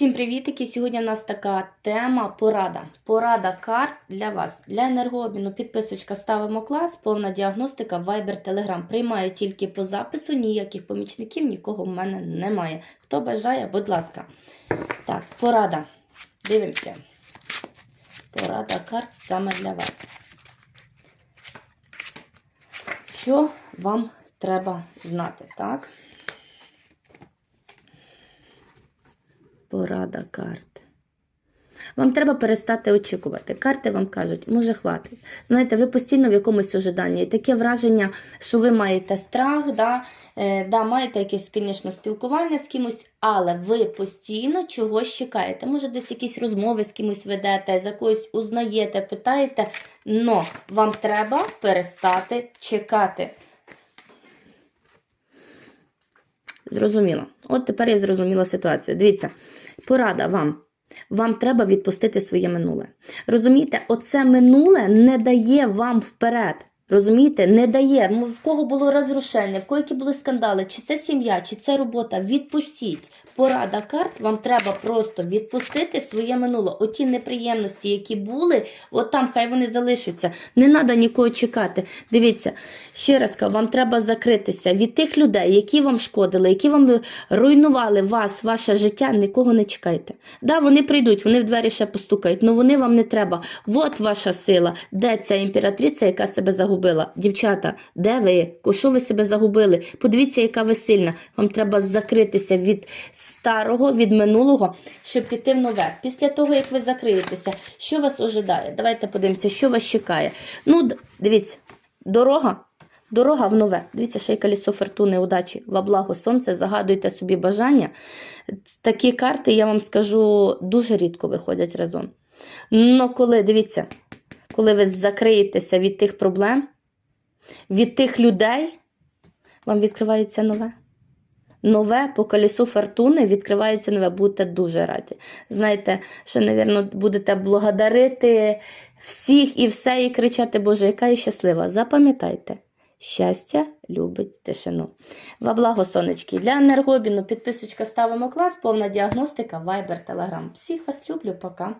Всім привітики! Сьогодні у нас така тема порада. Порада карт для вас. Для енергообміну підписочка ставимо клас, повна діагностика, Viber, Telegram. Приймаю тільки по запису, ніяких помічників, нікого в мене немає. Хто бажає, будь ласка. Так, порада. Дивимося. Порада карт саме для вас. Що вам треба знати, так? Порада карт. Вам треба перестати очікувати. Карти вам кажуть, може хватить. Знаєте, ви постійно в якомусь ожиданні. І таке враження, що ви маєте страх, да, е, да, маєте якесь, звісно, спілкування з кимось, але ви постійно чогось чекаєте. Може, десь якісь розмови з кимось ведете, за когось узнаєте, питаєте. Но вам треба перестати чекати. Зрозуміло. От тепер я зрозуміла ситуацію. Дивіться, порада вам. Вам треба відпустити своє минуле. Розумієте, оце минуле не дає вам вперед. Розумієте, не дає. В кого було розрушення, в кого які були скандали, чи це сім'я, чи це робота. Відпустіть. Порада карт, вам треба просто відпустити своє минуле. Оті неприємності, які були, от там хай вони залишаться. Не треба нікого чекати. Дивіться, ще раз кажу, вам треба закритися від тих людей, які вам шкодили, які вам руйнували вас, ваше життя, нікого не чекайте. Да, вони прийдуть, вони в двері ще постукають, але вони вам не треба. От ваша сила. Де ця імператриця, яка себе загубила? Дівчата, де ви? Що ви себе загубили? Подивіться, яка ви сильна. Вам треба закритися від старого, від минулого, щоб піти в нове. Після того, як ви закриєтеся, що вас ожидає? Давайте подивимося, що вас чекає. Ну, дивіться, дорога. Дорога в нове. Дивіться, ще й колесо фортуни, удачі, во благо сонце, загадуйте собі бажання. Такі карти, я вам скажу, дуже рідко виходять разом. Но коли, дивіться, коли ви закриєтеся від тих проблем, від тих людей, вам відкривається нове. Нове по колесу фортуни відкривається нове, будете дуже раді. Знаєте, ще, мабуть, будете благодарити всіх і все, і кричати, Боже, яка я щаслива. Запам'ятайте, щастя любить тишину. Во благо, сонечки. Для енергообміну підписочка ставимо клас, повна діагностика, Viber, Telegram. Всіх вас люблю, пока.